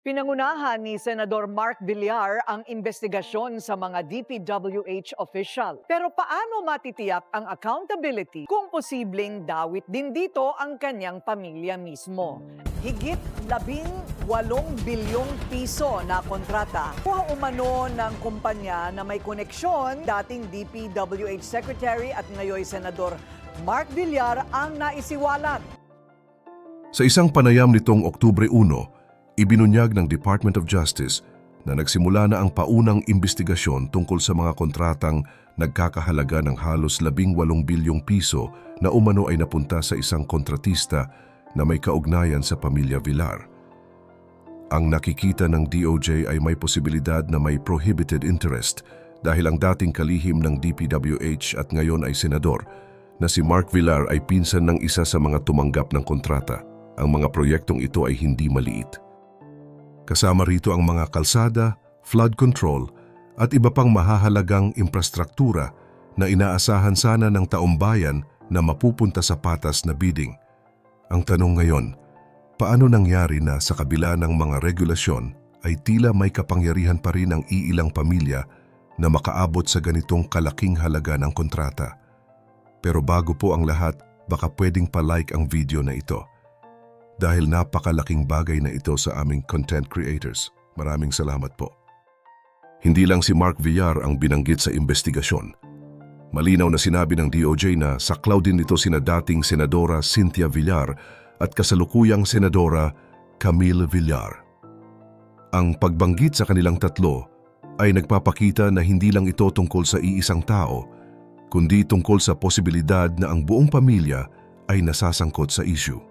Pinangunahan ni Senador Mark Villar ang investigasyon sa mga DPWH official. Pero paano matitiyak ang accountability kung posibleng dawit din dito ang kanyang pamilya mismo? Higit labing walong bilyong piso na kontrata. Kuha umano ng kumpanya na may koneksyon dating DPWH Secretary at ngayon Senador Mark Villar ang naisiwalat. Sa isang panayam nitong Oktubre 1, ibinunyag ng Department of Justice na nagsimula na ang paunang investigasyon tungkol sa mga kontratang nagkakahalaga ng halos 18 bilyong piso na umano ay napunta sa isang kontratista na may kaugnayan sa pamilya Villar. Ang nakikita ng DOJ ay may posibilidad na may prohibited interest dahil ang dating kalihim ng DPWH at ngayon ay senador na si Mark Villar ay pinsan ng isa sa mga tumanggap ng kontrata. Ang mga proyektong ito ay hindi maliit. Kasama rito ang mga kalsada, flood control at iba pang mahahalagang infrastruktura na inaasahan sana ng taumbayan na mapupunta sa patas na bidding. Ang tanong ngayon, paano nangyari na sa kabila ng mga regulasyon ay tila may kapangyarihan pa rin ang iilang pamilya na makaabot sa ganitong kalaking halaga ng kontrata? Pero bago po ang lahat, baka pwedeng pa-like ang video na ito dahil napakalaking bagay na ito sa aming content creators. Maraming salamat po. Hindi lang si Mark Villar ang binanggit sa investigasyon. Malinaw na sinabi ng DOJ na saklaw din ito sina dating Senadora Cynthia Villar at kasalukuyang Senadora Camille Villar. Ang pagbanggit sa kanilang tatlo ay nagpapakita na hindi lang ito tungkol sa iisang tao, kundi tungkol sa posibilidad na ang buong pamilya ay nasasangkot sa issue.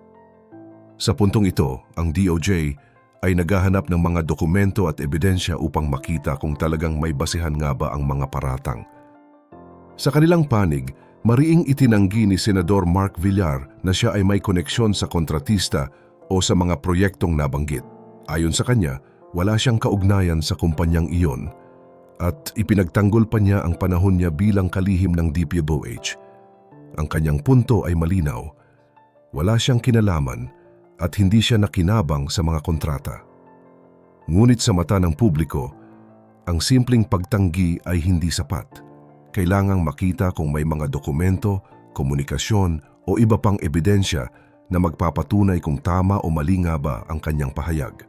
Sa puntong ito, ang DOJ ay naghahanap ng mga dokumento at ebidensya upang makita kung talagang may basehan nga ba ang mga paratang. Sa kanilang panig, mariing itinanggi ni Senador Mark Villar na siya ay may koneksyon sa kontratista o sa mga proyektong nabanggit. Ayon sa kanya, wala siyang kaugnayan sa kumpanyang iyon at ipinagtanggol pa niya ang panahon niya bilang kalihim ng DPWH. Ang kanyang punto ay malinaw. Wala siyang kinalaman at hindi siya nakinabang sa mga kontrata. Ngunit sa mata ng publiko, ang simpleng pagtanggi ay hindi sapat. Kailangang makita kung may mga dokumento, komunikasyon o iba pang ebidensya na magpapatunay kung tama o mali nga ba ang kanyang pahayag.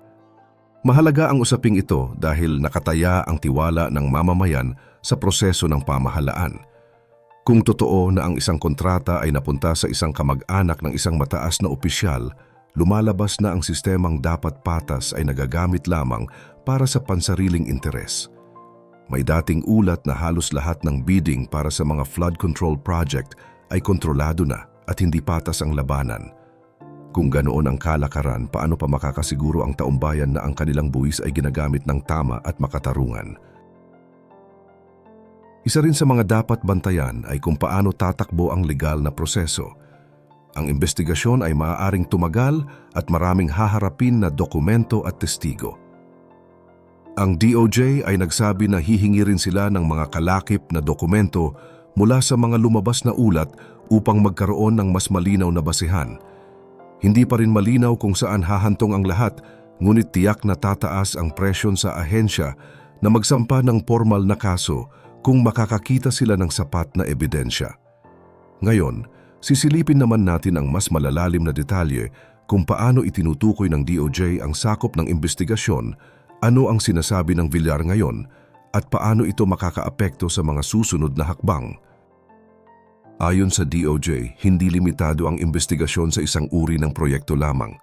Mahalaga ang usaping ito dahil nakataya ang tiwala ng mamamayan sa proseso ng pamahalaan. Kung totoo na ang isang kontrata ay napunta sa isang kamag-anak ng isang mataas na opisyal, lumalabas na ang sistemang dapat patas ay nagagamit lamang para sa pansariling interes. May dating ulat na halos lahat ng bidding para sa mga flood control project ay kontrolado na at hindi patas ang labanan. Kung ganoon ang kalakaran, paano pa makakasiguro ang taumbayan na ang kanilang buwis ay ginagamit ng tama at makatarungan? Isa rin sa mga dapat bantayan ay kung paano tatakbo ang legal na proseso. Ang investigasyon ay maaaring tumagal at maraming haharapin na dokumento at testigo. Ang DOJ ay nagsabi na hihingi rin sila ng mga kalakip na dokumento mula sa mga lumabas na ulat upang magkaroon ng mas malinaw na basehan. Hindi pa rin malinaw kung saan hahantong ang lahat, ngunit tiyak na tataas ang presyon sa ahensya na magsampa ng formal na kaso kung makakakita sila ng sapat na ebidensya. Ngayon, sisilipin naman natin ang mas malalalim na detalye kung paano itinutukoy ng DOJ ang sakop ng investigasyon, ano ang sinasabi ng Villar ngayon, at paano ito makakaapekto sa mga susunod na hakbang. Ayon sa DOJ, hindi limitado ang investigasyon sa isang uri ng proyekto lamang.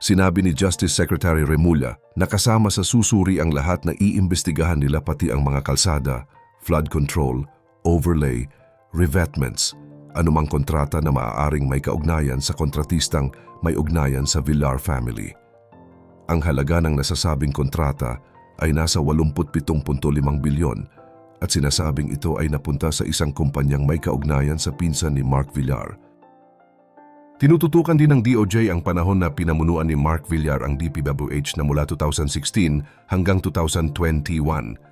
Sinabi ni Justice Secretary Remulla na kasama sa susuri ang lahat na iimbestigahan nila pati ang mga kalsada, flood control, overlay, revetments, anumang kontrata na maaaring may kaugnayan sa kontratistang may ugnayan sa Villar family. Ang halaga ng nasasabing kontrata ay nasa 87.5 bilyon at sinasabing ito ay napunta sa isang kumpanyang may kaugnayan sa pinsan ni Mark Villar. Tinututukan din ng DOJ ang panahon na pinamunuan ni Mark Villar ang DPWH na mula 2016 hanggang 2021.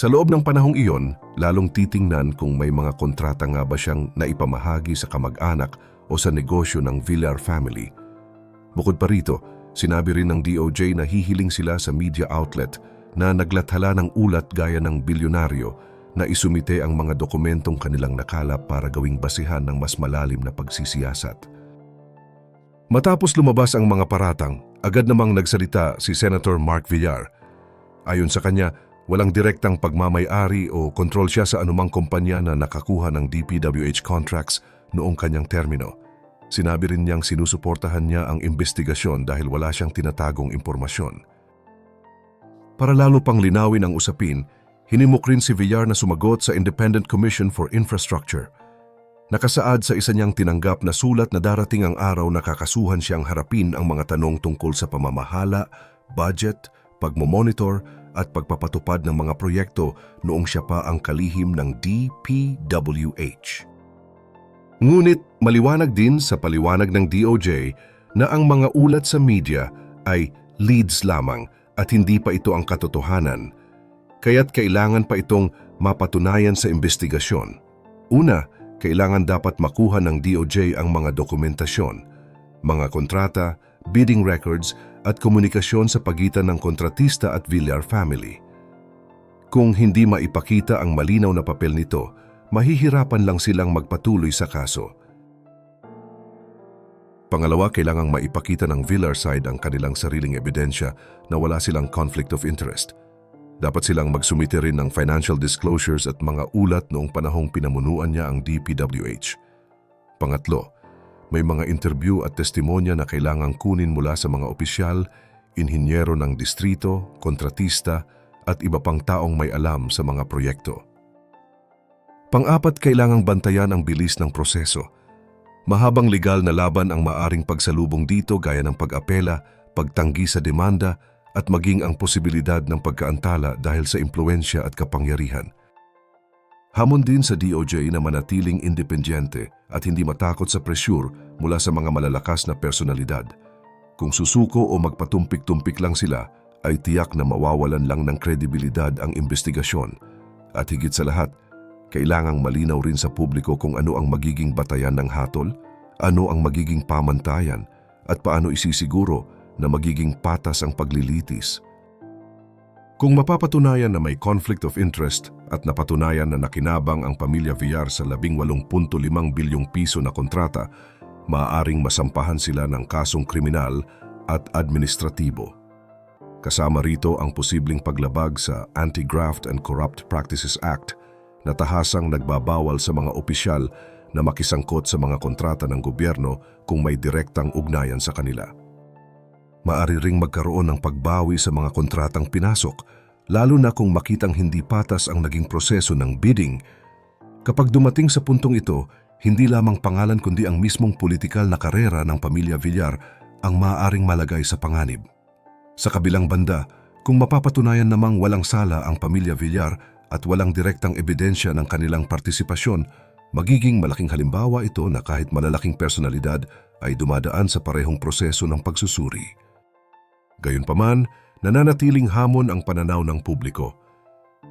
Sa loob ng panahong iyon, lalong titingnan kung may mga kontrata nga ba siyang naipamahagi sa kamag-anak o sa negosyo ng Villar family. Bukod pa rito, Sinabi rin ng DOJ na hihiling sila sa media outlet na naglathala ng ulat gaya ng bilyonaryo na isumite ang mga dokumentong kanilang nakalap para gawing basihan ng mas malalim na pagsisiyasat. Matapos lumabas ang mga paratang, agad namang nagsalita si Senator Mark Villar. Ayon sa kanya, walang direktang pagmamay-ari o kontrol siya sa anumang kumpanya na nakakuha ng DPWH contracts noong kanyang termino. Sinabi rin niyang sinusuportahan niya ang investigasyon dahil wala siyang tinatagong impormasyon. Para lalo pang linawin ang usapin, hinimok rin si Villar na sumagot sa Independent Commission for Infrastructure. Nakasaad sa isa niyang tinanggap na sulat na darating ang araw na kakasuhan siyang harapin ang mga tanong tungkol sa pamamahala, budget, pagmomonitor at pagpapatupad ng mga proyekto noong siya pa ang kalihim ng DPWH. Ngunit maliwanag din sa paliwanag ng DOJ na ang mga ulat sa media ay leads lamang at hindi pa ito ang katotohanan. Kaya't kailangan pa itong mapatunayan sa investigasyon. Una, kailangan dapat makuha ng DOJ ang mga dokumentasyon, mga kontrata, bidding records at komunikasyon sa pagitan ng kontratista at Villar family. Kung hindi maipakita ang malinaw na papel nito, mahihirapan lang silang magpatuloy sa kaso. Pangalawa, kailangang maipakita ng Villar side ang kanilang sariling ebidensya na wala silang conflict of interest. Dapat silang magsumite rin ng financial disclosures at mga ulat noong panahong pinamunuan niya ang DPWH. Pangatlo, may mga interview at testimonya na kailangang kunin mula sa mga opisyal, inhinyero ng distrito, kontratista at iba pang taong may alam sa mga proyekto. Pang-apat, kailangang bantayan ang bilis ng proseso. Mahabang legal na laban ang maaring pagsalubong dito gaya ng pag-apela, pagtanggi sa demanda at maging ang posibilidad ng pagkaantala dahil sa impluensya at kapangyarihan. Hamon din sa DOJ na manatiling independyente at hindi matakot sa presyur mula sa mga malalakas na personalidad. Kung susuko o magpatumpik-tumpik lang sila, ay tiyak na mawawalan lang ng kredibilidad ang investigasyon. At higit sa lahat, kailangang malinaw rin sa publiko kung ano ang magiging batayan ng hatol, ano ang magiging pamantayan, at paano isisiguro na magiging patas ang paglilitis. Kung mapapatunayan na may conflict of interest at napatunayan na nakinabang ang pamilya Villar sa 18.5 bilyong piso na kontrata, maaaring masampahan sila ng kasong kriminal at administratibo. Kasama rito ang posibleng paglabag sa Anti-Graft and Corrupt Practices Act na tahasang nagbabawal sa mga opisyal na makisangkot sa mga kontrata ng gobyerno kung may direktang ugnayan sa kanila. Maari ring magkaroon ng pagbawi sa mga kontratang pinasok, lalo na kung makitang hindi patas ang naging proseso ng bidding. Kapag dumating sa puntong ito, hindi lamang pangalan kundi ang mismong politikal na karera ng pamilya Villar ang maaaring malagay sa panganib. Sa kabilang banda, kung mapapatunayan namang walang sala ang pamilya Villar at walang direktang ebidensya ng kanilang partisipasyon, magiging malaking halimbawa ito na kahit malalaking personalidad ay dumadaan sa parehong proseso ng pagsusuri. Gayunpaman, nananatiling hamon ang pananaw ng publiko.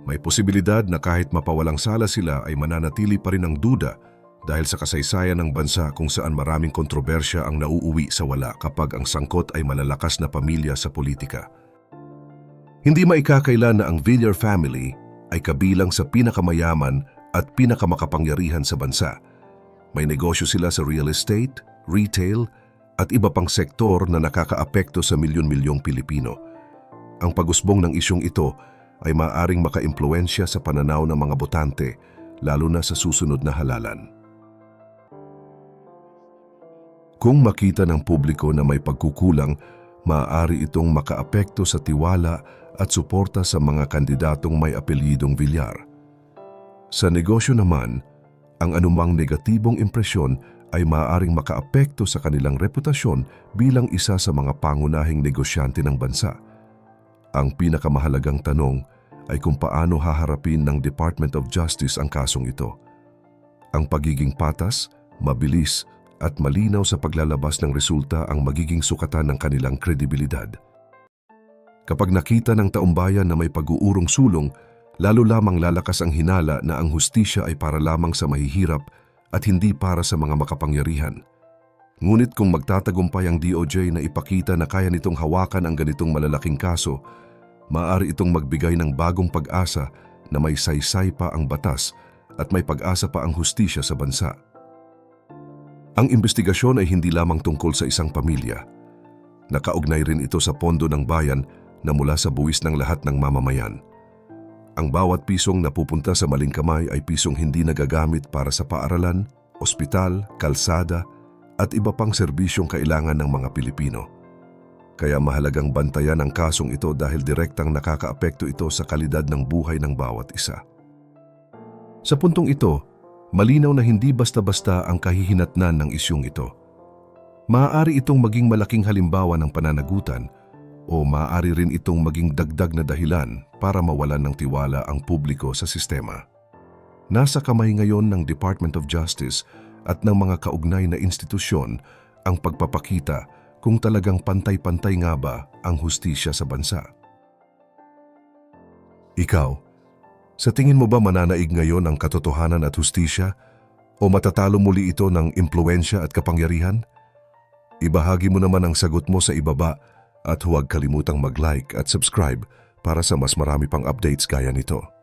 May posibilidad na kahit mapawalang sala sila ay mananatili pa rin ang duda dahil sa kasaysayan ng bansa kung saan maraming kontrobersya ang nauuwi sa wala kapag ang sangkot ay malalakas na pamilya sa politika. Hindi maikakailan na ang Villar family ay kabilang sa pinakamayaman at pinakamakapangyarihan sa bansa. May negosyo sila sa real estate, retail, at iba pang sektor na nakakaapekto sa milyon-milyong Pilipino. Ang pagusbong ng isyong ito ay maaaring makaimpluensya sa pananaw ng mga botante, lalo na sa susunod na halalan. Kung makita ng publiko na may pagkukulang, maaari itong makaapekto sa tiwala at suporta sa mga kandidatong may apelyidong Villar. Sa negosyo naman, ang anumang negatibong impresyon ay maaaring makaapekto sa kanilang reputasyon bilang isa sa mga pangunahing negosyante ng bansa. Ang pinakamahalagang tanong ay kung paano haharapin ng Department of Justice ang kasong ito. Ang pagiging patas, mabilis at malinaw sa paglalabas ng resulta ang magiging sukatan ng kanilang kredibilidad. Kapag nakita ng taumbayan na may pag-uurong sulong, lalo lamang lalakas ang hinala na ang hustisya ay para lamang sa mahihirap at hindi para sa mga makapangyarihan. Ngunit kung magtatagumpay ang DOJ na ipakita na kaya nitong hawakan ang ganitong malalaking kaso, maaari itong magbigay ng bagong pag-asa na may saysay pa ang batas at may pag-asa pa ang hustisya sa bansa. Ang investigasyon ay hindi lamang tungkol sa isang pamilya. Nakaugnay rin ito sa pondo ng bayan na mula sa buwis ng lahat ng mamamayan. Ang bawat pisong napupunta sa maling kamay ay pisong hindi nagagamit para sa paaralan, ospital, kalsada, at iba pang serbisyong kailangan ng mga Pilipino. Kaya mahalagang bantayan ang kasong ito dahil direktang nakakaapekto ito sa kalidad ng buhay ng bawat isa. Sa puntong ito, malinaw na hindi basta-basta ang kahihinatnan ng isyong ito. Maaari itong maging malaking halimbawa ng pananagutan o maaari rin itong maging dagdag na dahilan para mawalan ng tiwala ang publiko sa sistema. Nasa kamay ngayon ng Department of Justice at ng mga kaugnay na institusyon ang pagpapakita kung talagang pantay-pantay nga ba ang hustisya sa bansa. Ikaw, sa tingin mo ba mananaig ngayon ang katotohanan at hustisya o matatalo muli ito ng impluensya at kapangyarihan? Ibahagi mo naman ang sagot mo sa ibaba at huwag kalimutang mag-like at subscribe para sa mas marami pang updates gaya nito.